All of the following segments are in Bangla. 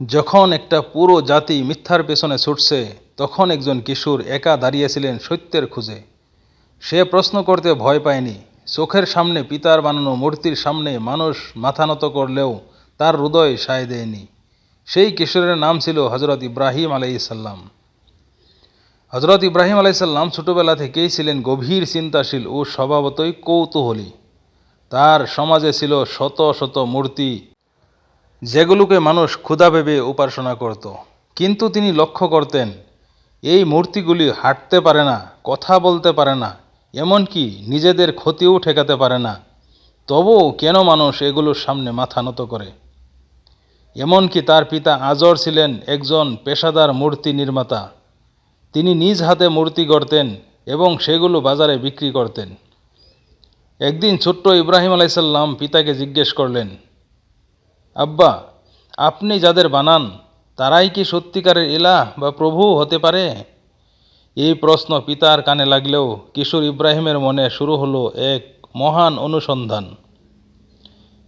যখন একটা পুরো জাতি মিথ্যার পেছনে ছুটছে, তখন একজন কিশোর একা দাঁড়িয়েছিলেন সত্যের খুঁজে। সে প্রশ্ন করতে ভয় পায়নি। চোখের সামনে পিতার বানানো মূর্তির সামনে মানুষ মাথা নত করলেও তার হৃদয় সায় দেয়নি। সেই কিশোরের নাম ছিল হজরত ইব্রাহিম আলাইসাল্লাম হজরত ইব্রাহিম আলাইসাল্লাম ছোটবেলা থেকেই ছিলেন গভীর চিন্তাশীল ও স্বভাবতই কৌতূহলী। তার সমাজে ছিল শত শত মূর্তি যেগুলোকে মানুষ ক্ষুধা ভেবে উপাসনা করত। কিন্তু তিনি লক্ষ্য করতেন, এই মূর্তিগুলি হাঁটতে পারে না, কথা বলতে পারে না, এমনকি নিজেদের ক্ষতিও ঠেকাতে পারে না। তবুও কেন মানুষ এগুলোর সামনে মাথা নত করে? এমনকি তার পিতা আজর ছিলেন একজন পেশাদার মূর্তি নির্মাতা। তিনি নিজ হাতে মূর্তি গড়তেন এবং সেগুলো বাজারে বিক্রি করতেন। একদিন ছোট্ট ইব্রাহিম আলাইসাল্লাম পিতাকে জিজ্ঞেস করলেন আব্বা, আপনি যাদের বানান, তারাই কি সত্যিকারের ইলাহ বা প্রভু হতে পারে? এই প্রশ্ন পিতার কানে লাগলেও কিশোর ইব্রাহিমের মনে শুরু হলো এক মহান অনুসন্ধান।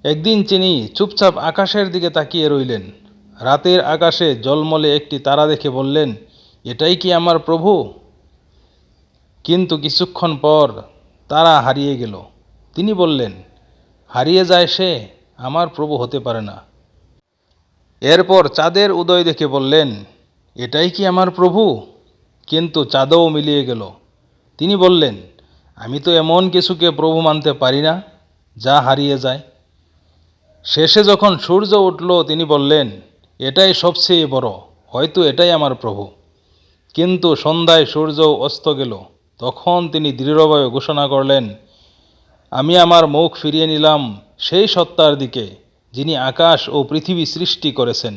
একদিন তিনি চুপচাপ আকাশের দিকে তাকিয়ে রইলেন। রাতের আকাশে জলমলে একটি তারা দেখে বললেন, এটাই কি আমার প্রভু? কিন্তু কিছুক্ষণ পর তারা হারিয়ে গেল। তিনি বললেন, হারিয়ে যায় সে? আমার প্রভু হতে পারে না। এরপর চাঁদের উদয় দেখে বললেন, এটাই কি আমার প্রভু? কিন্তু চাঁদও মিলিয়ে গেল। তিনি বললেন, আমি তো এমন কিছুকে প্রভু মানতে পারি না, যা হারিয়ে যায়। শেষে যখন সূর্য উঠল, তিনি বললেন, এটাই সবচেয়ে বড়, হয়তো এটাই আমার প্রভু। কিন্তু সন্ধ্যায় সূর্য অস্ত গেল। তখন তিনি দৃঢ়ভাবে ঘোষণা করলেন, আমি আমার মুখ ফিরিয়ে নিলাম সেই সত্তার দিকে যিনি আকাশ ও পৃথিবী সৃষ্টি করেছেন।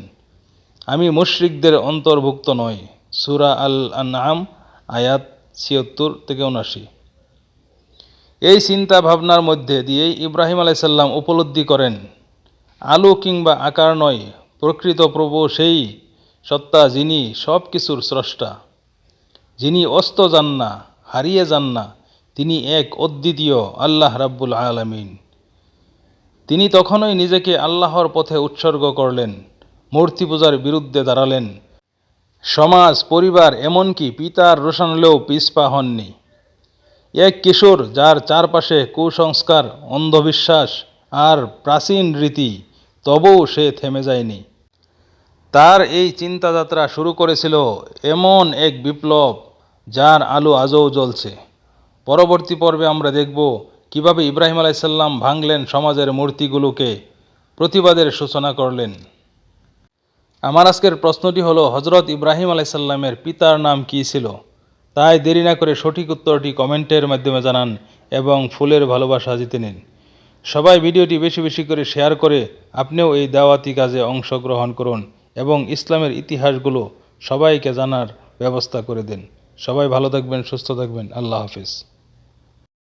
আমি মুশরিকদের অন্তর্ভুক্ত নই। সুরা আল আনাম আয়াত ছিয়ত্তর থেকে উনাশি এই চিন্তা ভাবনার মধ্যে দিয়েই ইব্রাহিম আলাইসাল্লাম উপলব্ধি করেন, আলো কিংবা আকার নয়, প্রকৃত প্রভু সেই সত্তা যিনি সব কিছুর স্রষ্টা। যিনি অস্ত যান না, হারিয়ে যান না, তিনি এক অদ্বিতীয় আল্লাহ রাব্বুল আলামিন। তিনি তখনই নিজেকে আল্লাহর পথে উৎসর্গ করলেন, মূর্তি পূজার বিরুদ্ধে দাঁড়ালেন। সমাজ, পরিবার, এমনকি পিতার রোশানলেও পিছপা হননি। এক কিশোর যার চারপাশে কুসংস্কার, অন্ধবিশ্বাস আর প্রাচীন রীতি, তবুও সে থেমে যায়নি। তার এই চিন্তাযাত্রা শুরু করেছিল এমন এক বিপ্লব যার আলো আজও জ্বলছে। পরবর্তী পর্বে আমরা দেখব কীভাবে ইব্রাহিম আলাইসাল্লাম ভাঙলেন সমাজের মূর্তিগুলোকে? প্রতিবাদের সূচনা করলেন। আমার আজকের প্রশ্নটি হলো হজরত ইব্রাহিম আলাইসাল্লামের পিতার নাম কী ছিল? তাই দেরি না করে সঠিক উত্তরটি কমেন্টের মাধ্যমে জানান এবং ফুলের ভালোবাসা জিতে নিন। সবাই ভিডিওটি বেশি বেশি করে শেয়ার করে আপনিও এই দাওয়াতি কাজে অংশগ্রহণ করুন এবং ইসলামের ইতিহাসগুলো সবাইকে জানার ব্যবস্থা করে দেন। সবাই ভালো থাকবেন, সুস্থ থাকবেন। আল্লাহ হাফিজ।